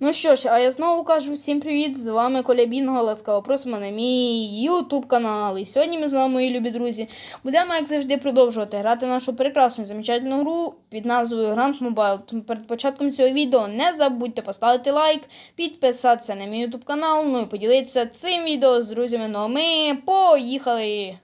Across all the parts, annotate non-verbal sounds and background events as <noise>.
Ну що ж, а я знову кажу всім привіт! З вами Коля Бінго, ласкаво просимо на мій YouTube канал. І сьогодні ми з вами, мої любі друзі, будемо, як завжди, продовжувати грати нашу прекрасну замечательну гру під назвою Grand Mobile. Перед початком цього відео не забудьте поставити лайк, підписатися на мій YouTube канал, ну і поділитися цим відео з друзями. Ну а ми поїхали!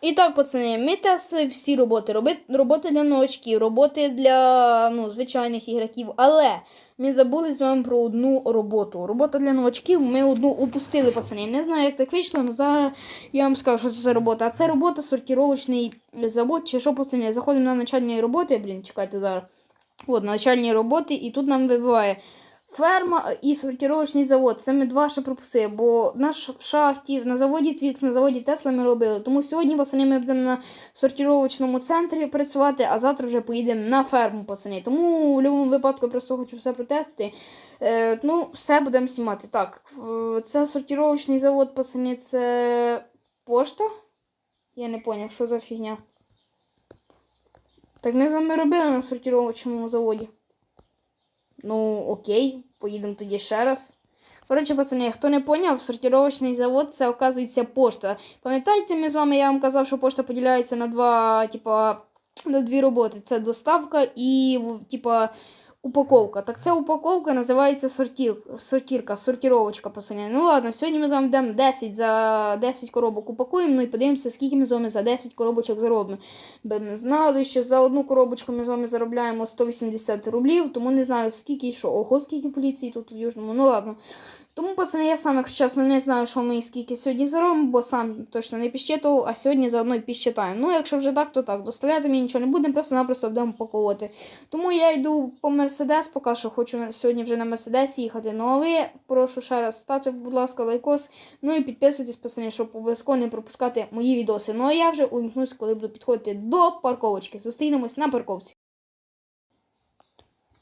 І так, пацани, ми тестили всі роботи. Роботи для новачків, роботи для ну, звичайних ігроків, але ми забули з вами про одну роботу. Робота для новачків. Ми одну упустили, пацани. Не знаю, як так вийшло, але зараз я вам скажу, що це за робота. А це робота сортировочний завод, чи що, пацани. Заходимо на начальні роботи. Блін, чекайте зараз. От, начальні роботи, і тут нам вибиває ферма і сортировочний завод. Це ми два ще пропустили, бо наш в шахті, на заводі Твікс, на заводі Тесла ми робили. Тому сьогодні, пацани, ми будемо на сортировочному центрі працювати, а завтра вже поїдемо на ферму, пацани. Тому в будь-якому випадку я просто хочу все протестити. Е, ну, все будемо знімати. Так, це сортировочний завод, пацани, це пошта. Я не поняв, що за фігня. Так ми з вами робили на сортировочному заводі. Ну, окей, поїдемо тоді ще раз. Коротше, пацани, хто не поняв, сортировочний завод це, оказується, пошта. Пам'ятаєте, ми з вами, я вам казав, що пошта поділяється на два, типа, на дві роботи. Це доставка і, типа, упаковка. Так ця упаковка називається сортір, сортірка, сортіровочка пацани. Ну ладно, сьогодні ми з вами йдемо 10 за 10 коробок упакуємо, ну і подивимося, скільки ми з вами за 10 коробочок заробимо. Знали, що за одну коробочку ми з вами заробляємо 180 рублів, тому не знаю скільки і що. Ого, скільки поліції тут в Южному. Ну ладно. Тому, пацани, я сам, якщо чесно, не знаю, що ми і скільки сьогодні заробимо, бо сам точно не підсчитував, а сьогодні заодно і підсчитаємо. Ну, якщо вже так, то так. Доставляти мені нічого не будемо, просто-напросто будемо пакувати. Тому я йду по Мерседес, поки що хочу сьогодні вже на Мерседесі їхати. Ну а ви, прошу ще раз, ставте, будь ласка, лайкос. Ну і підписуйтесь, пацани, щоб обов'язково не пропускати мої відоси. Ну а я вже увімкнусь, коли буду підходити до парковочки. Зустрінемось на парковці.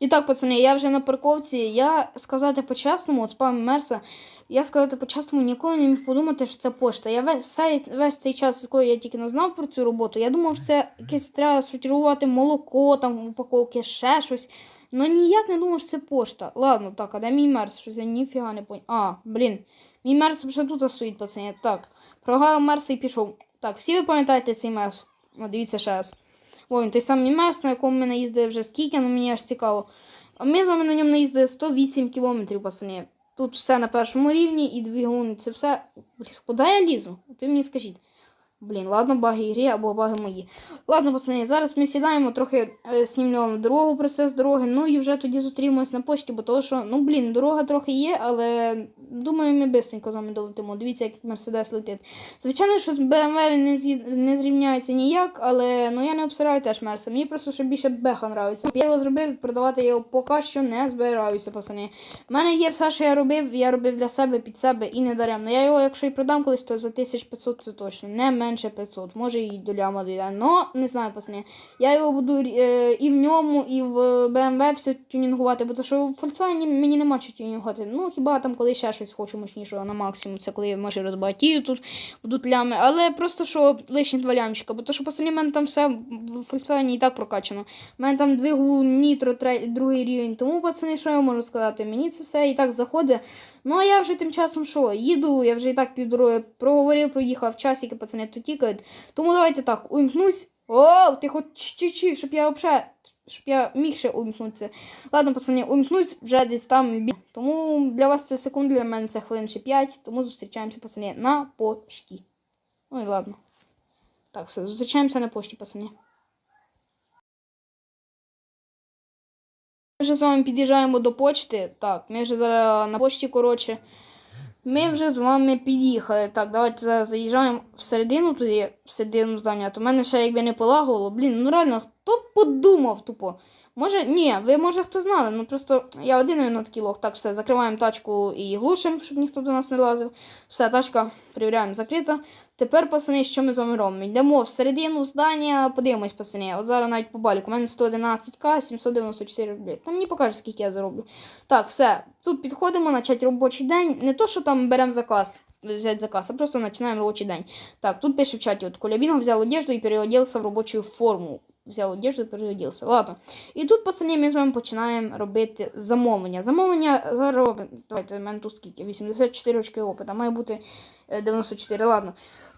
І так, пацани, я вже на парковці. Я сказати по-чесному, от спам Мерса, я сказати по-чесному, ніколи не міг подумати, що це пошта. Я весь, весь цей час, коли я тільки не знав про цю роботу, я думав, що це якесь треба сортувати молоко, там в упаковці, ще щось. Ну ніяк не думав, що це пошта. Ладно, так, а де мій мерс? Щось я ніфіга не поняв. А, блін. Мій мерс вже тут стоїть, пацани. Так, програв мерса і пішов. Так, всі ви пам'ятаєте цей мерс? О, дивіться ще раз. О, він той самий мерс, на якому ми наїздили вже скільки, ну мені аж цікаво. Ми з вами на ньому наїздили 108 кілометрів, пацани. Тут все на першому рівні і двигуни, це все. Куди я лізу? От ви мені скажіть. Блін, ладно, баги ігри або баги мої. Ладно, пацани, зараз ми сідаємо, трохи е, знімемо дорогу, процес дороги, ну і вже тоді зустрінемось на пошті, бо того, що, ну блін, дорога трохи є, але думаю, ми бистренько з вами долетимо. Дивіться, як Мерседес летить. Звичайно, що з BMW не, зі... не зрівняється ніяк, але ну я не обсираю теж Мерса. Мені просто ще більше Беха нравиться. Я його зробив, продавати його поки що не збираюся, пацани. У мене є все, що я робив, я робив для себе, під себе і не даремно. Я його, якщо і продам колись, то за 1500 це точно. Не менше 500, може і до ляма дійде. Но не знаю, пацани. Я його буду е, і в ньому, і в BMW все тюнінгувати, бо то що в Volkswagen мені нема що тюнінгувати. Ну хіба там коли ще щось хочу мощнішого на максимум, це коли може розбагатію тут будуть лями. Але просто що лишні два лямчика, бо то що пацани, в мене там все в Volkswagen і так прокачано. У мене там двигун нітро, другий рівень. Тому, пацани, що я можу сказати? Мені це все і так заходить. Ну, а я вже тим часом що? Їду, я вже і так півдороги проговорив, проїхав часики, пацани тут тікають. Тому давайте так, уімкнусь. О, ти хоч чуть-чуть, щоб я взагалі, щоб я міг ще уімкнутися. Ладно, пацани, уімкнусь вже десь там. Тому для вас це секунд, для мене це хвилин ще 5, тому зустрічаємося, пацани, на пошті. Ну і ладно. Так, все, зустрічаємося на пошті, пацани. Ми вже з вами під'їжджаємо до почти. Так, ми вже зараз на почті, коротше. Ми вже з вами під'їхали. Так, давайте зараз заїжджаємо всередину туди, всередину здання. То мене ще якби не полагало. Блін, ну реально, хто подумав тупо? Може, ні, ви може хто знали, ну просто я один на такий лох. Так, все, закриваємо тачку і глушимо, щоб ніхто до нас не лазив. Все, тачка, перевіряємо, закрита. Тепер, пацани, що ми з вами робимо? Йдемо всередину здання, подивимось, пацани. От зараз навіть по баліку. У мене 111к, 794 рублі. Там мені покаже, скільки я зароблю. Так, все. Тут підходимо, почати робочий день. Не то, що там беремо заказ, взяти заказ, а просто починаємо робочий день. Так, тут пише в чаті, от Колябінго взяв одежду і переоделся в робочу форму. взяв одежду, переодівся. Ладно. І тут, пацани, ми з вами починаємо робити замовлення. Замовлення зараз робимо. Давайте, в мене тут скільки? 84 очки опита. Має бути е, 94. Ладно.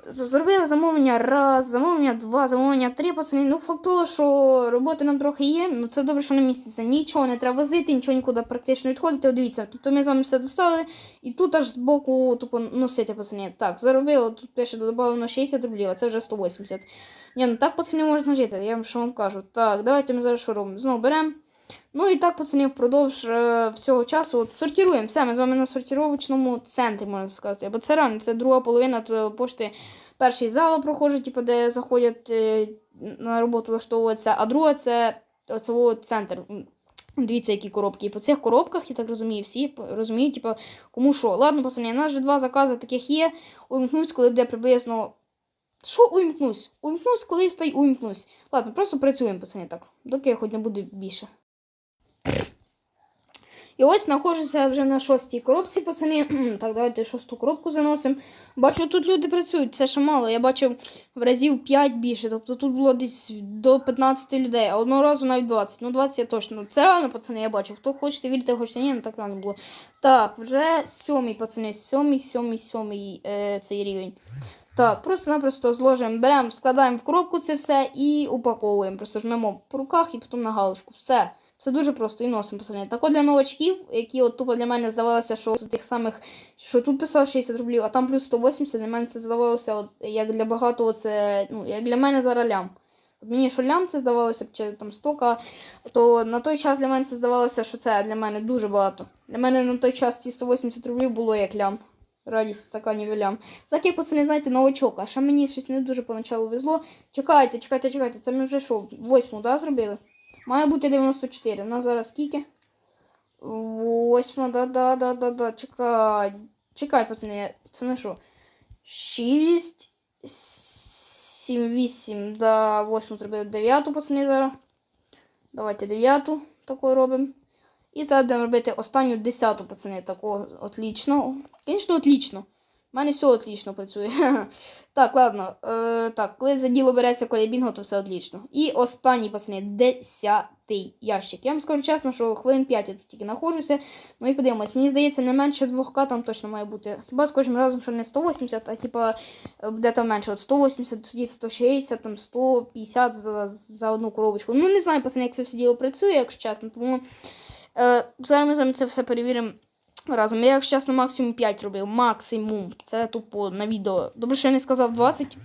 З- Зробили замовлення раз, замовлення два, замовлення три, пацани. Ну, факт того, що роботи нам трохи є, ну це добре, що на місяця. Нічого не треба возити, нічого нікуди практично відходити. Дивіться, тобто ми з вами все доставили, і тут аж збоку тупо носити, пацани. Так, заробили, тут пише додавано 60 рублів, а це вже 180. Ні, ну так, пацани, можна жити, я вам що вам кажу. Так, давайте ми зараз що робимо? Знову беремо. Ну і так, пацани, впродовж е, всього часу от, сортируємо. Все, ми з вами на сортировочному центрі, можна сказати. Бо це реально, це друга половина то пошти. Перший зал проходить, типу, де заходять е, на роботу влаштовуються, а друга це оце от центр. Дивіться, які коробки. І по цих коробках, я так розумію, всі розуміють, типу, кому що. Ладно, пацани, у нас вже два закази таких є. Увімкнусь, коли буде приблизно. Що уімкнусь? Уімкнусь, коли стай уімкнусь. Ладно, просто працюємо, пацани, так. Доки я хоч не буду більше. І ось знаходжуся вже на шостій коробці, пацани. <clears throat> так, давайте шосту коробку заносимо. Бачу, тут люди працюють, це ще мало. Я бачив в разів 5 більше. Тобто тут було десь до 15 людей, а одного разу навіть 20. Ну, 20 я точно. Це реально, пацани, я бачив. Хто хочете вірити, хочете ні, ну так реально було. Так, вже сьомий, пацани, сьомий, сьомий, сьомий е, цей рівень. Так, просто-напросто зложимо, беремо, складаємо в коробку це все і упаковуємо. Просто жмемо по руках і потім на галочку. Все. Все дуже просто і носимо пацани. Так от для новачків, які от тупо для мене здавалося, що з тих самих, що тут писав 60 рублів, а там плюс 180, для мене це здавалося, от, як для багатого, це, ну, як для мене зараз лям. От мені що лям це здавалося чи там стока, то на той час для мене це здавалося, що це для мене дуже багато. Для мене на той час ті 180 рублів було як лям. Радість стаканів лям. Так як пацани, знаєте, новачок, а ще мені щось не дуже поначалу везло. Чекайте, чекайте, чекайте, це ми вже що, восьму, да, зробили? Має бути 94. У нас зараз скільки? Восьма, да, да, да, да, да. Чекай. Чекай, пацани, ми що? 6, 7, 8, да, 8 зробили 9, пацани, зараз. Давайте 9 такою робимо. І зараз будемо робити останню 10, пацани, такого отлічно. Звісно, отлічно. У мене все отлично працює. <laughs> так, ладно. Е, так, коли за діло береться коля бінго, то все отлично. І останній, пацани, десятий ящик. Я вам скажу чесно, що хвилин 5 я тут тільки знаходжуся. Ну і подивимось, мені здається, не менше 2К там точно має бути. Хіба з кожним разом, що не 180, а типа е, буде там менше. От 180, тоді 160, там 150 за, за одну коробочку. Ну не знаю, пацани, як це все діло працює, якщо чесно. Тому е, зараз ми з вами це все перевіримо. Разом. Я, якщо чесно, максимум 5 робив. Максимум. Це тупо на відео. Добре, що я не сказав 20.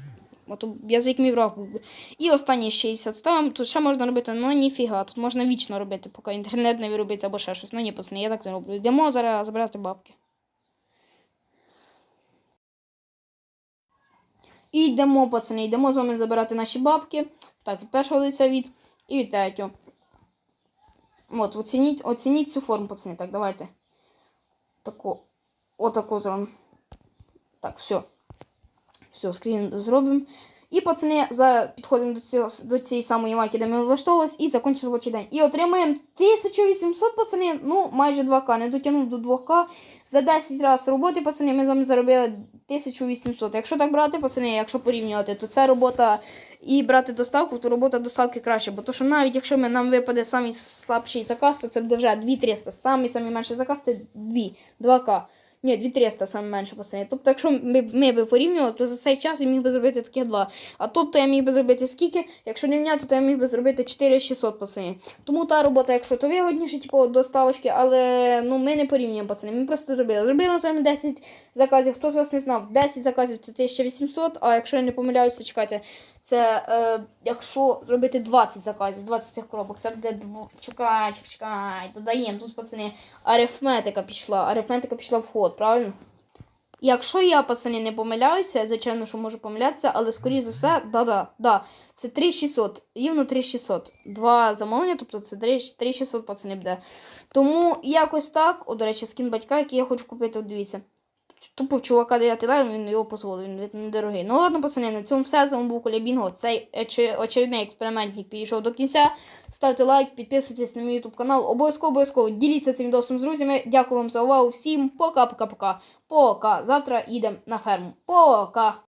А язик мій враг був. І останні 60 ставимо. Тут ще можна робити, ну ніфіга. Тут можна вічно робити, поки інтернет не виробиться або ще щось. Ну ні, пацани, я так не роблю. Йдемо зараз забирати бабки. І йдемо, пацани, йдемо з вами забирати наші бабки. Так, від першого лиця від і від третього. От, оцініть, оцініть цю форму, пацани. Так, давайте. Таку, отаку зробимо. Так, все. Все, скрін зробимо. І, пацани, за, підходимо до, цього, до цієї самої майки, де ми влаштовувались, і закінчимо робочий день. І отримаємо 1800, пацани, ну, майже 2К. Не дотягнув до 2К. За 10 разів роботи, пацани, ми з вами заробили 1800. Якщо так брати, пацани, якщо порівнювати, то це робота і брати доставку, то робота доставки краще. Бо то, що навіть якщо ми, нам випаде самий слабший заказ, то це буде вже 2300. Самий самий менший заказ це 2, 2К. Ні, 2300 саме менше пацани. Тобто, якщо ми, ми би порівнювали, то за цей час я міг би зробити таке два. А тобто я міг би зробити скільки? Якщо не міняти, то я міг би зробити 4600 пацани. Тому та робота, якщо то вигодніше, типу доставочки, але ну ми не порівнюємо пацани. Ми просто зробили. Зробили з вами 10 заказів. Хто з вас не знав, 10 заказів це 1800, а якщо я не помиляюся, чекайте. Це е, якщо зробити 20 заказів, 20 цих коробок, це буде дво... Чекай, чекай, чекай, додаємо. Тут, пацани, арифметика пішла. Арифметика пішла в ход, правильно? Якщо я, пацани, не помиляюся, звичайно, що можу помилятися, але скоріше за все, да-да, да. Це 3600, рівно 3600. Два замовлення, тобто це 3600, пацани, буде. Тому якось так, о, до речі, скін батька, який я хочу купити, дивіться. Тупо в чувака 9 лайв, він його позволив, він недорогий. Ну ладно, пацани, на цьому все. З вами був Коля Бінго. Цей очередний експериментник підійшов до кінця. Ставте лайк, підписуйтесь на мій YouTube канал. Обов'язково, обов'язково діліться цим відосом з друзями. Дякую вам за увагу. Всім пока-пока-пока. Пока. Завтра їдемо на ферму. Пока.